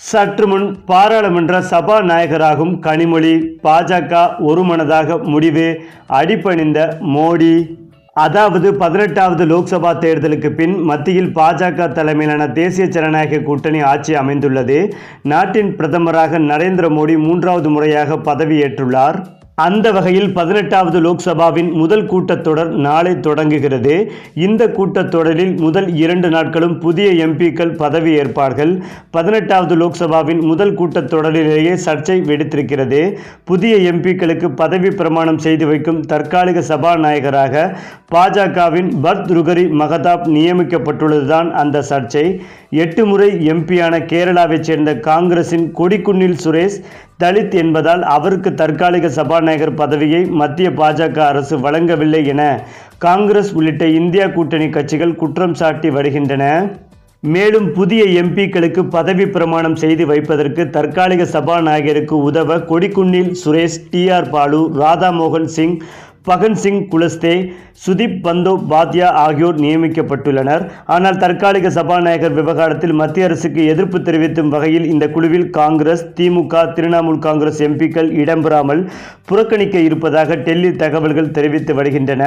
சற்று முன் பாராளுமன்ற சபாநாயகராகும் கனிமொழி பாஜக ஒருமனதாக முடிவு அடிப்பணிந்த மோடி. அதாவது பதினெட்டாவது லோக்சபா தேர்தலுக்கு பின் மத்தியில் பாஜக தலைமையிலான தேசிய ஜனநாயக கூட்டணி ஆட்சி அமைந்துள்ளது. நாட்டின் பிரதமராக நரேந்திர மோடி மூன்றாவது முறையாக பதவியேற்றுள்ளார். அந்த வகையில் பதினெட்டாவது லோக்சபாவின் முதல் கூட்டத்தொடர் நாளை தொடங்குகிறது. இந்த கூட்டத்தொடரில் முதல் இரண்டு நாட்களும் புதிய எம்பிக்கள் பதவியேற்பார்கள் பதினெட்டாவது லோக்சபாவின் முதல் கூட்டத்தொடரிலேயே சர்ச்சை வெடித்திருக்கிறது. புதிய எம்பிக்களுக்கு பதவி பிரமாணம் செய்து வைக்கும் தற்காலிக சபாநாயகராக பாஜகவின் பர்த் ருகரி மகதாப் நியமிக்கப்பட்டுள்ளதுதான் அந்த சர்ச்சை. எட்டு முறை எம்பியான கேரளாவைச் சேர்ந்த காங்கிரசின் கொடிக்குன்னில் சுரேஷ் தலித் என்பதால் அவருக்கு தற்காலிக சபாநாயகர் பதவியை மத்திய பாஜக அரசு வழங்கவில்லை என காங்கிரஸ் உள்ளிட்ட இந்தியா கூட்டணி கட்சிகள் குற்றம் சாட்டி வருகின்றன. மேலும் புதிய எம்பிக்களுக்கு பதவி பிரமாணம் செய்து வைப்பதற்கு தற்காலிக சபாநாயகருக்கு உதவ கொடிக்குன்னில் சுரேஷ் டி ஆர் பாலு ராதாமோகன் சிங் பகன் சிங் குலஸ்தே சுதீப் பந்தோபாத்யா ஆகியோர் நியமிக்கப்பட்டுள்ளனர். ஆனால் தற்காலிக சபாநாயகர் விவகாரத்தில் மத்திய அரசுக்கு எதிர்ப்பு தெரிவித்தும் வகையில் இந்த குழுவில் காங்கிரஸ் திமுக திரிணாமுல் காங்கிரஸ் எம்பிக்கள் இடம்பெறாமல் புறக்கணிக்க இருப்பதாக டெல்லி தகவல்கள் தெரிவித்து வருகின்றன.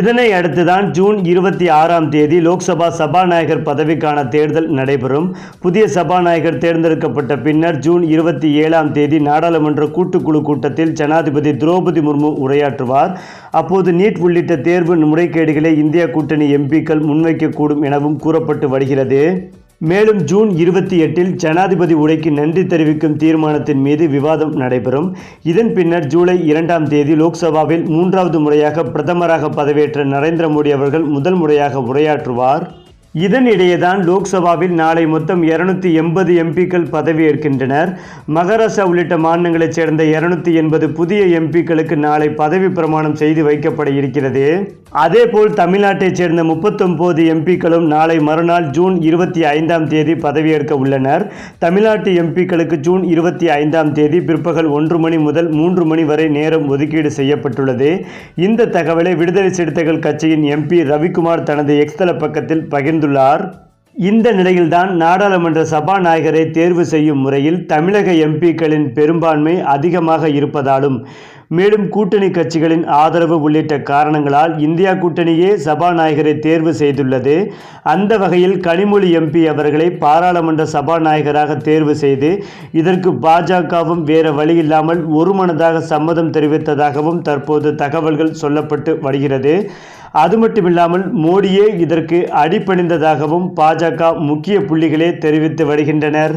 இதனை அடுத்துதான் ஜூன் இருபத்தி ஆறாம் தேதி லோக்சபா சபாநாயகர் பதவிக்கான தேர்தல் நடைபெறும். புதிய சபாநாயகர் தேர்ந்தெடுக்கப்பட்ட பின்னர் ஜூன் இருபத்தி ஏழாம் தேதி நாடாளுமன்ற கூட்டுக்குழு கூட்டத்தில் ஜனாதிபதி திரௌபதி முர்மு உரையாற்றுவார். அப்போது நீட் உள்ளிட்ட தேர்வு முறைகேடுகளை இந்தியா கூட்டணி எம்பிக்கள் முன்வைக்கக்கூடும் எனவும் கூறப்பட்டு வருகிறது. மேலும் ஜூன் இருபத்தி எட்டில் ஜனாதிபதி உரைக்கு நன்றி தெரிவிக்கும் தீர்மானத்தின் மீது விவாதம் நடைபெறும். இதன் பின்னர் ஜூலை இரண்டாம் தேதி லோக்சபாவில் மூன்றாவது முறையாக பிரதமராக பதவியேற்ற நரேந்திர மோடி அவர்கள் முதல் முறையாக உரையாற்றுவார். இதனிடையேதான் லோக்சபாவில் நாளை மொத்தம் இருநூத்தி எண்பது எம்பிக்கள் பதவியேற்கின்றனர். மகாராஷ்டிரா உள்ளிட்ட மாநிலங்களைச் சேர்ந்த இருநூத்தி எண்பது புதிய எம்பிக்களுக்கு நாளை பதவி பிரமாணம் செய்து வைக்கப்பட இருக்கிறது. அதேபோல் தமிழ்நாட்டைச் சேர்ந்த முப்பத்தொன்பது எம்பிக்களும் நாளை மறுநாள் ஜூன் இருபத்தி ஐந்தாம் தேதி பதவியேற்க உள்ளனர். தமிழ்நாட்டு எம்பிக்களுக்கு ஜூன் இருபத்தி ஐந்தாம் தேதி பிற்பகல் ஒன்று மணி முதல் மூன்று மணி வரை நேரம் ஒதுக்கீடு செய்யப்பட்டுள்ளது. இந்த தகவலை விடுதலை சிறுத்தைகள் கட்சியின் எம்பி ரவிக்குமார் தனது எக்ஸ்தல பக்கத்தில் பகிர்ந்து பகிர்ந்துள்ளார் இந்த நிலையில்தான் நாடாளுமன்ற சபாநாயகரை தேர்வு செய்யும் முறையில் தமிழக எம்பிக்களின் பெரும்பான்மை அதிகமாக இருப்பதாலும் மேலும் கூட்டணி கட்சிகளின் ஆதரவு உள்ளிட்ட காரணங்களால் இந்தியா கூட்டணியே சபாநாயகரை தேர்வு செய்துள்ளது. அந்த வகையில் கனிமொழி எம்பி அவர்களை பாராளுமன்ற சபாநாயகராக தேர்வு செய்து இதற்கு பாஜகவும் வேறு வழியில்லாமல் ஒருமனதாக சம்மதம் தெரிவித்ததாகவும் தற்போது தகவல்கள் சொல்லப்பட்டு வருகிறது. அது மட்டுமில்லாமல் மோடியே இதற்கு அடிபணிந்ததாகவும் பாஜக முக்கிய புள்ளிகளே தெரிவித்து வருகின்றனர்.